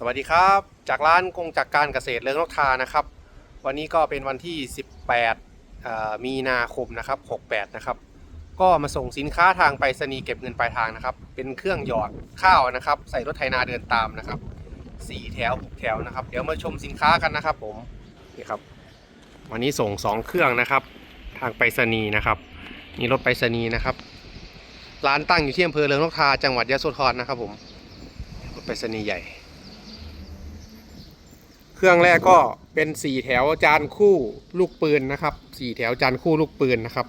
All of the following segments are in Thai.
สวัสดีครับ จากร้านกงจักการเกษตรเลิงนกทานะครับ วันนี้ก็เป็นวันที่ 18 มีนาคมนะครับ 68 นะครับ ก็มาส่งสินค้าทางไปรษณีย์เก็บเงินปลายทางนะครับ เป็นเครื่องหยอดข้าวนะครับ ใส่รถไถนาเดินตามนะครับสี่แถวหกแถวนะครับ เดี๋ยวมาชมสินค้ากันนะครับ ผมนี่ครับ วันนี้ส่งสองเครื่องนะครับ ทางไปรษณีย์นะครับนี่รถไปรษณีย์นะครับ ร้านตั้งอยู่ที่อำเภอเลิงนกทาจังหวัดยะโสธรนะครับ ผมรถไปรษณีย์ใหญ่ เครื่องแรกก็เป็นสี่แถวจานคู่ลูกปืนนะครับสี่แถวจานคู่ลูกปืนนะครับ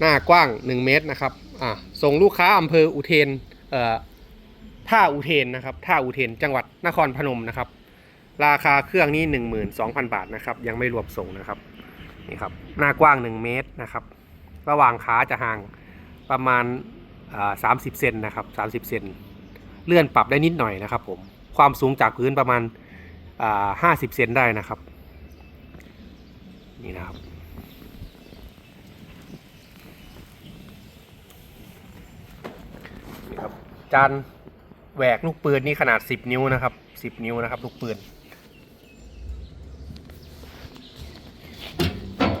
หน้ากว้าง 1 เมตรนะครับอ่าส่งลูกค้าอำเภออุเทนเอ่อท่าอุเทนนะครับท่าอุเทนจังหวัดนครพนมนะครับ ราคาเครื่องนี้ 12,000 บาทนะครับ ยังไม่รวมส่งนะครับนี่ครับหน้ากว้าง 1 เมตรนะครับ ระหว่างขาจะห่างประมาณอ่า30เซนนะครับ30เซนเลื่อนปรับได้นิดหน่อยนะครับผม ความสูงจากพื้นประมาณห้าสิบเซนได้นะครับ นี่นะครับ นี่ครับ จานแหวกลูกปืนนี่ขนาด10นิ้วนะครับ10นิ้วนะครับ ลูกปืน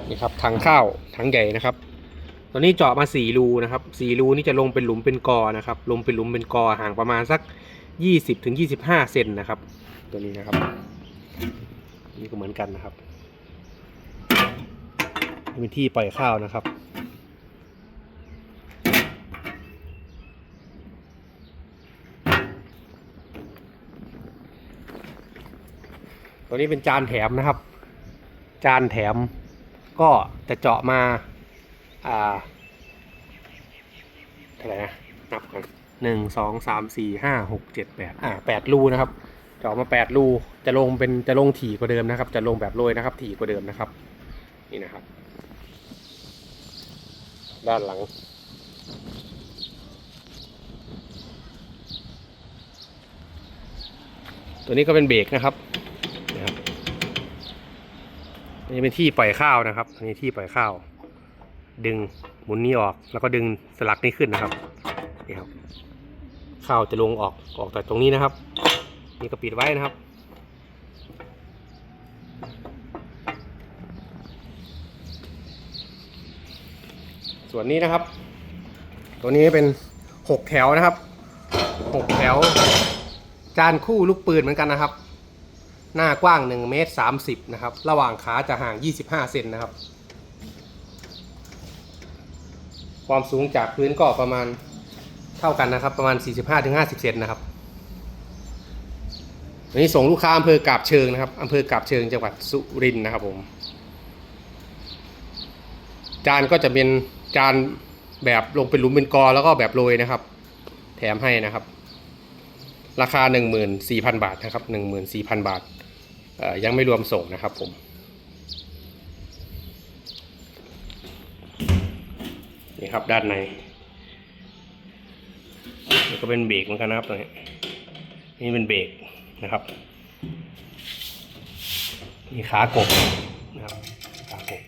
นี่ครับถังข้าวถังใหญ่นะครับตอนนี้เจาะมา4รูนะครับ4รูนี่จะลงเป็นหลุมเป็นกอนะครับ ลงเป็นหลุมเป็นกอห่างประมาณสัก 20ถึง25 เซนนะครับ ตัวนี้นะครับ นี่ก็เหมือนกันนะครับนี่เป็นที่ปล่อยข้าวนะครับตัวนี้เป็นจานแถมนะครับ จานแถมก็จะเจาะมา อ่าเท่าไหร่นะนับกัน หนึ่งสองสามสี่ห้าหกเจ็ดแปดอ่าแปดรูนะครับเจาะมาแปดรูจะลงเป็นจะลงถี่กว่าเดิมนะครับ จะลงแบบโรยนะครับ ถี่กว่าเดิมนะครับ นี่นะครับ ด้านหลังตัวนี้ก็เป็นเบรกนะครับนะครับนนี่เป็นที่ปล่อยข้าวนะครับอันนี้ที่ปล่อยข้าว ดึงหมุนนี้ออกแล้วก็ดึงสลักนี้ขึ้นนะครับนี่ครับ ข้าวจะลงออกออกจากตรงนี้นะครับ นี่ก็ปิดไว้นะครับ ส่วนนี้นะครับ ตัวนี้เป็นหกแถวนะครับหกแถว จานคู่ลูกปืนเหมือนกันนะครับ หน้ากว้าง1เมตร30นะครับ ระหว่างขาจะห่าง 25เซนนะครับ ความสูงจากพื้นก็ประมาณ เท่ากันนะครับ ประมาณ 45-50 เซนนะครับวันนี้ส่งลูกค้าอำเภอกาบเชิงนะครับอำเภอกาบเชิงจังหวัดสุรินทร์นะครับผม จานก็จะเป็นจานแบบลงเป็นหลุมเป็นกอแล้วก็แบบโรยนะครับ แถมให้นะครับ ราคา 14,000 บาทนะครับ 14,000 บาทเอ่อยังไม่รวมส่งนะครับผมนี่ครับด้านใน นี่ก็เป็นเบรกเหมือนกันนะครับตรงนี้ นี่เป็นเบรกนะครับมีขากบนะครับขากบ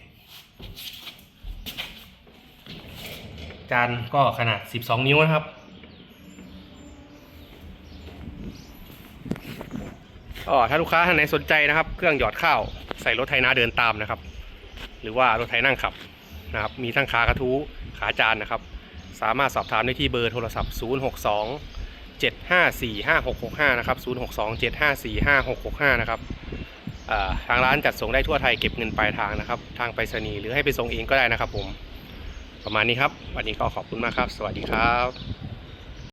จานก็ขนาด 12 นิ้วนะครับ ก็ถ้าลูกค้าท่านไหนสนใจนะครับ เครื่องหยอดข้าวใส่รถไถนาเดินตามนะครับ หรือว่ารถไถนั่งขับนะครับ มีทั้งขากระทู้ขาจานนะครับ สามารถสอบถามได้ที่เบอร์โทรศัพท์ 062 754 5665 นะครับ 062 754 5665 นะครับทางร้านจัดส่งได้ทั่วไทยเก็บเงินปลายทางนะครับ ทางไปรษณีย์หรือให้ไปส่งเองก็ได้นะครับผม ประมาณนี้ครับ วันนี้ก็ขอบคุณมากครับ สวัสดีครับ